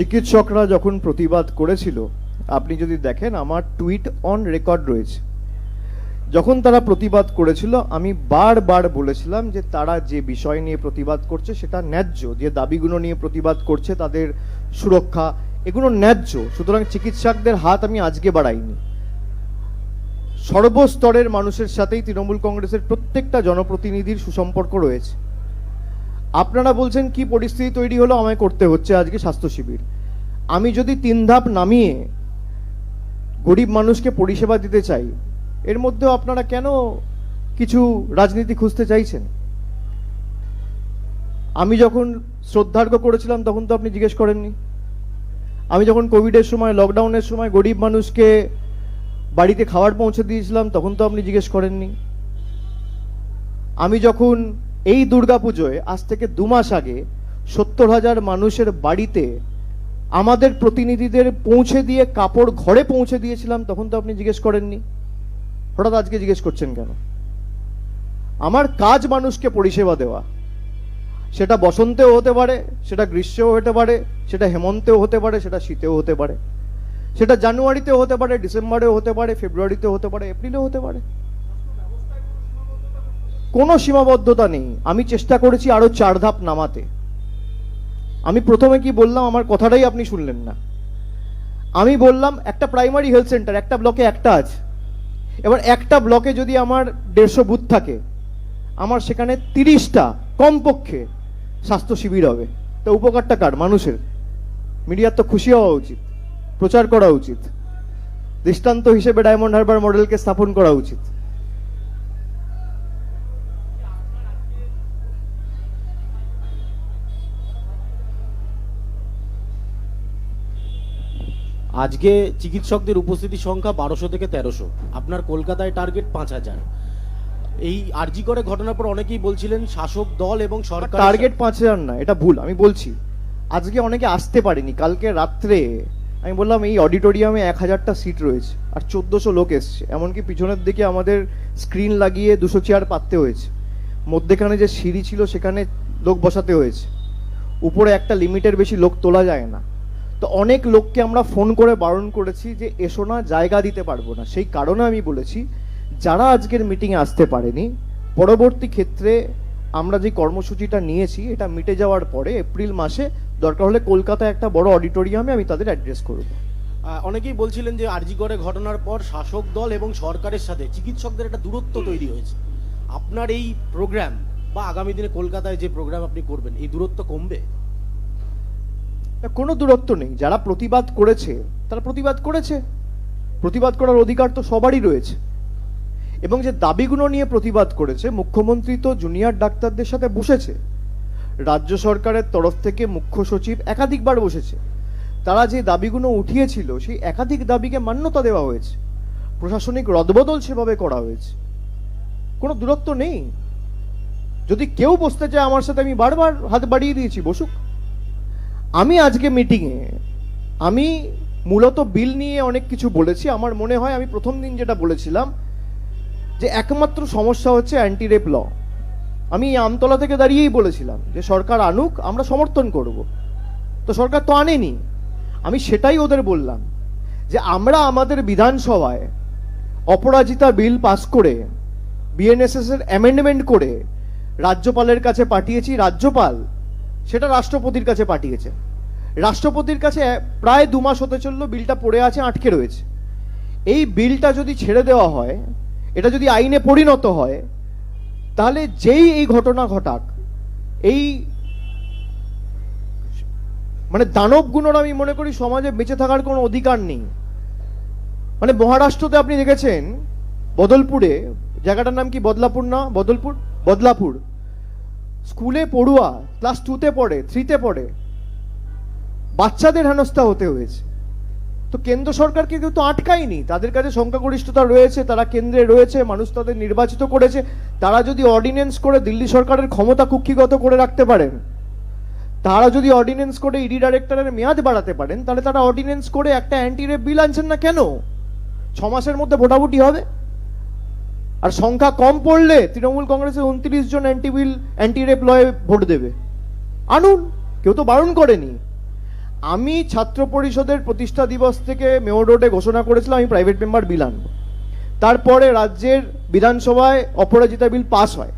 চিকিৎসকরা যখন প্রতিবাদ করেছিল, আপনি যদি দেখেন আমার টুইট অন রেকর্ড রয়েছে। যখন তারা প্রতিবাদ করেছিল, আমি বারবার বলেছিলাম যে তারা যে বিষয় নিয়ে প্রতিবাদ করছে সেটা ন্যায্য, যে দাবিগুলো নিয়ে প্রতিবাদ করছে তাদের সুরক্ষা, এগুলো ন্যায্য। সুতরাং চিকিৎসকদের হাত আমি আজকে বাড়াইনি। সর্বস্তরের মানুষের সাথেই তৃণমূল কংগ্রেসের প্রত্যেকটা জনপ্রতিনিধির সুসম্পর্ক রয়েছে। আপনারা বলছেন কি পরিস্থিতি তৈরি হলো, আমায় করতে হচ্ছে আজকে স্বাস্থ্য শিবির। আমি যদি তিন ধাপ নামিয়ে গরিব মানুষকে পরিষেবা দিতে চাই, এর মধ্যেও আপনারা কেন কিছু রাজনীতি খুঁজতে চাইছেন? আমি যখন শ্রদ্ধার্ঘ্য করেছিলাম, তখন তো আপনি জিজ্ঞেস করেননি। আমি যখন কোভিডের সময়, লকডাউনের সময় গরিব মানুষকে বাড়িতে খাবার পৌঁছে দিয়েছিলাম, তখন তো আপনি জিজ্ঞেস করেননি। আমি যখন এই দুর্গাপুজোয় আজ থেকে দু মাস আগে সত্তর হাজার মানুষের বাড়িতে আমাদের প্রতিনিধিদের পৌঁছে দিয়ে কাপড় ঘরে পৌঁছে দিয়েছিলাম, তখন তো আপনি জিজ্ঞেস করেননি। হঠাৎ আজকে জিজ্ঞেস করছেন কেন? আমার কাজ মানুষকে পরিষেবা দেওয়া। সেটা বসন্তেও হতে পারে, সেটা গ্রীষ্মেও হতে পারে, সেটা হেমন্তেও হতে পারে, সেটা শীতেও হতে পারে। সেটা জানুয়ারিতেও হতে পারে, ডিসেম্বরেও হতে পারে, ফেব্রুয়ারিতেও হতে পারে, এপ্রিলেও হতে পারে। কোনো সীমাবদ্ধতা নেই। আমি চেষ্টা করেছি আরও চার ধাপ নামাতে। আমি প্রথমে কি বললাম, আমার কথাটাই আপনি শুনলেন না। আমি বললাম, একটা প্রাইমারি হেলথ সেন্টার একটা ব্লকে একটা আছে। এবার একটা ব্লকে যদি আমার দেড়শো বুথ থাকে, আমার সেখানে তিরিশটা কমপক্ষে স্বাস্থ্য শিবির হবে। তা উপকারটা কার? মানুষের। মিডিয়ার তো খুশি হওয়া উচিত, প্রচার করা উচিত। দৃষ্টান্ত হিসেবে ডায়মন্ড হারবার মডেলকে স্থাপন করা উচিত। আজকে চিকিৎসকদের উপস্থিতির সংখ্যা বারোশো থেকে তেরোশো। আপনার কলকাতায় টার্গেট পাঁচ হাজার। এই আরজি করে ঘটনার পর অনেকেই বলছিলেন শাসক দল এবং সরকার টার্গেট পাঁচ হাজার না, এটা ভুল, আমি বলছি। আজকে অনেকে আসতে পারেনি, কালকে রাত্রে আমি বললাম এই অডিটোরিয়ামে এক হাজারটা সিট রয়েছে আর চোদ্দশো লোক এসছে। এমনকি পিছনের দিকে আমাদের স্ক্রিন লাগিয়ে দুশো চেয়ার পাততে হয়েছে। মধ্যেখানে যে সিঁড়ি ছিল, সেখানে লোক বসাতে হয়েছে। উপরে একটা লিমিটের বেশি লোক তোলা যায় না। তো অনেক লোককে আমরা ফোন করে বারণ করেছি যে, এসো না, জায়গা দিতে পারব না। সেই কারণে আমি বলেছি, যারা আজকের মিটিংয়ে আসতে পারেনি, পরবর্তী ক্ষেত্রে আমরা যে কর্মসূচিটা নিয়েছি, এটা মিটে যাওয়ার পরে এপ্রিল মাসে দরকার হলে কলকাতায় একটা বড় অডিটোরিয়ামে আমি তাদের অ্যাড্রেস করব। অনেকেই বলছিলেন যে আরজি করে ঘটনার পর শাসক দল এবং সরকারের সাথে চিকিৎসকদের একটা দূরত্ব তৈরি হয়েছে। আপনার এই প্রোগ্রাম বা আগামী দিনে কলকাতায় যে প্রোগ্রাম আপনি করবেন, এই দূরত্ব কমবে? কোনো দূরত্ব নেই। যারা প্রতিবাদ করেছে, তারা প্রতিবাদ করেছে। প্রতিবাদ করার অধিকার তো সবারই রয়েছে। এবং যে দাবিগুলো নিয়ে প্রতিবাদ করেছে, মুখ্যমন্ত্রী তো জুনিয়র ডাক্তারদের সাথে বসেছে। রাজ্য সরকারের তরফ থেকে মুখ্য সচিব একাধিকবার বসেছে। তারা যে দাবিগুলো উঠিয়েছিল, সেই একাধিক দাবিকে মান্যতা দেওয়া হয়েছে। প্রশাসনিক রদবদল সেভাবে করা হয়েছে। কোনো দূরত্ব নেই। যদি কেউ বসতে চায়, আমার সাথে আমি বারবার হাত বাড়িয়ে দিয়েছি, বসুক। আমি আজকে মিটিংয়ে আমি মূলত বিল নিয়ে অনেক কিছু বলেছি। আমার মনে হয় আমি প্রথম দিন যেটা বলেছিলাম, যে একমাত্র সমস্যা হচ্ছে অ্যান্টি রেপ ল আমি আমতলা থেকে দাঁড়িয়েই বলেছিলাম যে সরকার আনুক, আমরা সমর্থন করব। তো সরকার তো আনেনি। আমি সেটাই ওদের বললাম যে আমরা আমাদের বিধানসভায় অপরাজিতা বিল পাস করে বিএনএসএস এর অ্যামেন্ডমেন্ট করে, রাজ্যপালের কাছে পাঠিয়েছি। রাজ্যপাল সেটা রাষ্ট্রপতির কাছে পাঠিয়েছে। রাষ্ট্রপতির কাছে প্রায় দু মাস হতে চলল বিলটা পড়ে আছে, আটকে রয়েছে। এই বিলটা যদি ছেড়ে দেওয়া হয়, এটা যদি আইনে পরিণত হয়, তাহলে যেই এই ঘটনা ঘটাক, এই মানে দানবগুলোর আমি মনে করি সমাজে বেঁচে থাকার কোনো অধিকার নেই। মানে মহারাষ্ট্রতে আপনি দেখেছেন, বদলপুরে, জায়গাটার নাম কি বদলাপুর না? বদলপুর? বদলাপুর। স্কুলে পড়ুয়া, ক্লাস টুতে পড়ে থ্রিতে পড়ে, বাচ্চাদের হেনস্থা হতে হয়েছে। তো কেন্দ্র সরকারকে কেউ তো আটকায়নি, তাদের কাছে সংখ্যাগরিষ্ঠতা রয়েছে, তারা কেন্দ্রে রয়েছে, মানুষ তাদের নির্বাচিত করেছে, তারা যদি অর্ডিন্যান্স করে দিল্লি সরকারের ক্ষমতা কুক্ষিগত করে রাখতে পারেন, তারা যদি অর্ডিন্যান্স করে ইডি ডাইরেক্টরের মেয়াদ বাড়াতে পারেন, তাহলে তারা অর্ডিন্যান্স করে একটা অ্যান্টি রেপ বিল আনছেন না কেন? ছ মাসের মধ্যে ভোটাভুটি হবে? আর সংখ্যা কম পড়লে তৃণমূল কংগ্রেসের উনত্রিশ জন অ্যান্টি বিল অ্যান্টি রেপ লয়ে ভোট দেবে। আনুন, কেউ তো বারণ করেনি। আমি ছাত্র পরিষদের প্রতিষ্ঠা দিবস থেকে মেয়র রোডে ঘোষণা করেছিলাম, আমি প্রাইভেট মেম্বার বিল আনব। তারপরে রাজ্যের বিধানসভায় অপরাজিতা বিল পাস হয়।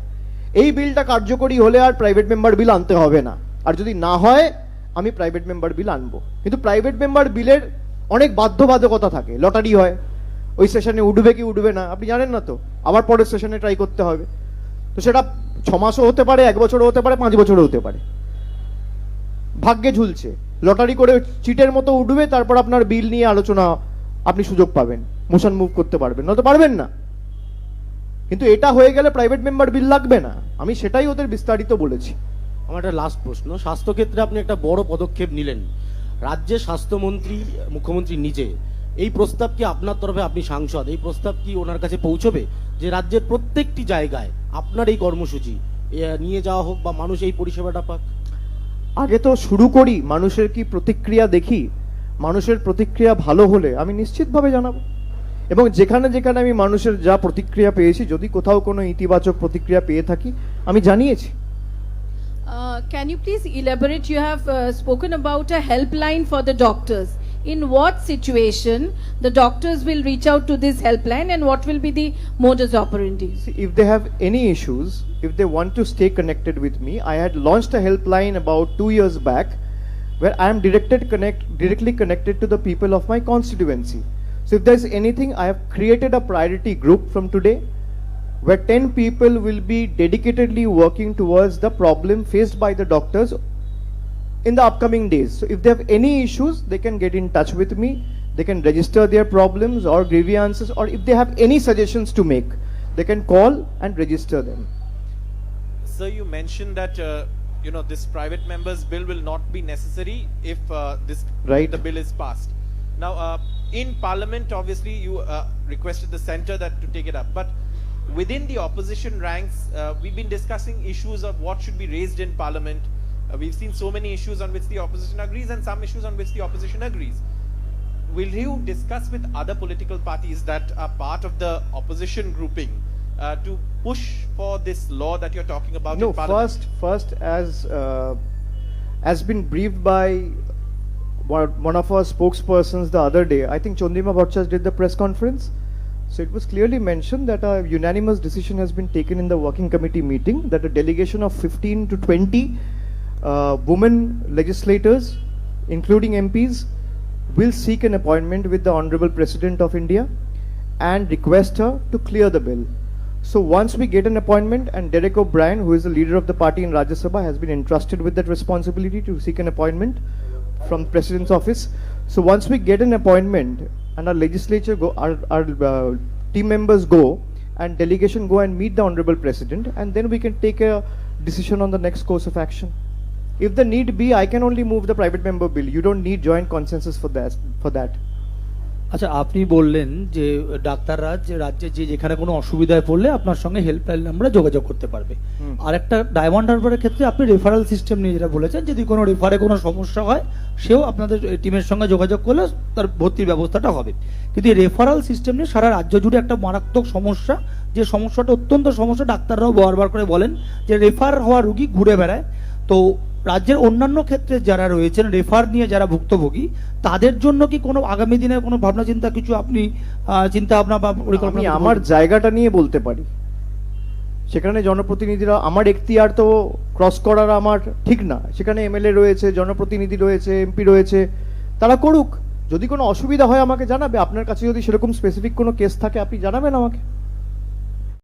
এই বিলটা কার্যকরী হলে আর প্রাইভেট মেম্বার বিল আনতে হবে না। আর যদি না হয়, আমি প্রাইভেট মেম্বার বিল আনব। কিন্তু প্রাইভেট মেম্বার বিলের অনেক বাধ্যবাধকতা থাকে। লটারি হয় ওই সেশনে উঠবে কি উঠবে না, আপনি জানেন না তো। আবার পরের সেশনে ট্রাই করতে হবে। তো সেটা ছ মাসও হতে পারে, এক বছরও হতে পারে, পাঁচ বছরও হতে পারে। ভাগ্যে ঝুলছে। লটারি করে চিটের মতো উঠবে, তারপর আপনার বিল নিয়ে আলোচনা আপনি সুযোগ পাবেন। মোশন মুভ করতে পারবেন, নয়তো পারবেন না। কিন্তু এটা হয়ে গেলে প্রাইভেট মেম্বার বিল লাগবে না। আমি সেটাই ওদের বিস্তারিত বলেছি। আমার একটা লাস্ট প্রশ্ন। স্বাস্থ্যক্ষেত্রে আপনি একটা বড় পদক্ষেপ নিলেন। রাজ্যের স্বাস্থ্যমন্ত্রী, মুখ্যমন্ত্রী নিজে। এই প্রস্তাব কি আপনার তরফে আপনি সাংসদ? এই প্রস্তাব কি ওনার কাছে পৌঁছবে? যে রাজ্যের প্রত্যেকটি জায়গায় আপনার এই কর্মসূচি নিয়ে যাওয়া হোক বা মানুষ এই পরিষেবাটা পাক। আগে তো শুরু করি মানুষের কি প্রতিক্রিয়া দেখি? মানুষের প্রতিক্রিয়া ভালো হলে আমি নিশ্চিতভাবে জানাব। এবং যেখানে যেখানে আমি মানুষের যা প্রতিক্রিয়া পেয়েছি যদি কোথাও কোনো ইতিবাচক প্রতিক্রিয়া পেয়ে থাকি আমি জানিয়েছি। Uh, can you please elaborate? You have uh, spoken about a helpline for the doctors. In what situation the doctors will reach out to this helpline and what will be the modus operandi? See, if they have any issues, if they want to stay connected with me, I had launched a helpline about two years back where I am directed connect directly connected to the people of my constituency. So if there's anything, I have created a priority group from today where 10 people will be dedicatedly working towards the problem faced by the doctors in the upcoming days. So if they have any issues, they can get in touch with me. They can register their problems or grievances, or if they have any suggestions to make, they can call and register them. Sir, you mentioned that uh, you know this private members bill will not be necessary if uh, this Right. the bill is passed. Now, uh, in Parliament, obviously, you uh, requested the centre that to take it up, but within the opposition ranks, uh, we've been discussing issues of what should be raised in Parliament. Uh, we've seen so many issues on which the opposition agrees, and some issues on which the opposition agrees. Will you discuss with other political parties that are part of the opposition grouping uh, to push for this law that you're talking about no, first, first as uh, has been briefed by one of our spokespersons the other day. I think Chondima Bhattacharya did the press conference. So it was clearly mentioned that a unanimous decision has been taken in the working committee meeting that a delegation of 15 to 20 uh, women legislators, including MPs, will seek an appointment with the Honorable President of India and request her to clear the bill. So once we get an appointment, and Derek O'Brien, who is the leader of the party in Rajya Sabha, has been entrusted with that responsibility to seek an appointment from the President's office. So once we get an appointment, and our legislature go, our, our uh, team members go, and delegation go and meet the Honorable President, and then we can take a decision on the next course of action. If the need be, I can only move the private member bill. You don't need joint consensus for that. For that. আচ্ছা আপনি বললেন যে ডাক্তাররা যে রাজ্যে যে যেখানে কোনো অসুবিধায় পড়লে আপনার সঙ্গে হেল্পলাইন নাম্বারে যোগাযোগ করতে পারবে আর একটা ডায়মন্ড হারবারের ক্ষেত্রে আপনি রেফারেল সিস্টেম নিয়ে যেটা বলেছেন যদি কোনো রেফারে কোনো সমস্যা হয় সেও আপনাদের টিমের সঙ্গে যোগাযোগ করলে তার ভর্তির ব্যবস্থাটা হবে কিন্তু এই রেফারেল সিস্টেম নিয়ে সারা রাজ্য জুড়ে একটা মারাত্মক সমস্যা যে সমস্যাটা অত্যন্ত সমস্যা ডাক্তাররাও বারবার করে বলেন যে রেফার হওয়া রুগী ঘুরে বেড়ায় তো রাজ্যের অন্যান্য ক্ষেত্রে যারা রয়েছেন রেফার নিয়ে যারা ভুক্তভোগী তাদের জন্য কি কোনো আগামী দিনে কোনো ভাবনা চিন্তা কিছু আপনি চিন্তা ভাবনা বা পরিকল্পনা আমার জায়গাটা নিয়ে বলতে পারি। সেখানে জনপ্রতিনিধিরা আমার এখতিয়ার তো ক্রস করার আমার ঠিক না। সেখানে এমএলএ রয়েছে জনপ্রতিনিধি রয়েছে এমপি রয়েছে তারা করুক। যদি কোনো অসুবিধা হয় আমাকে জানাবে। আপনার কাছে যদি সেরকম স্পেসিফিক কোনো কেস থাকে আপনি জানাবেন আমাকে।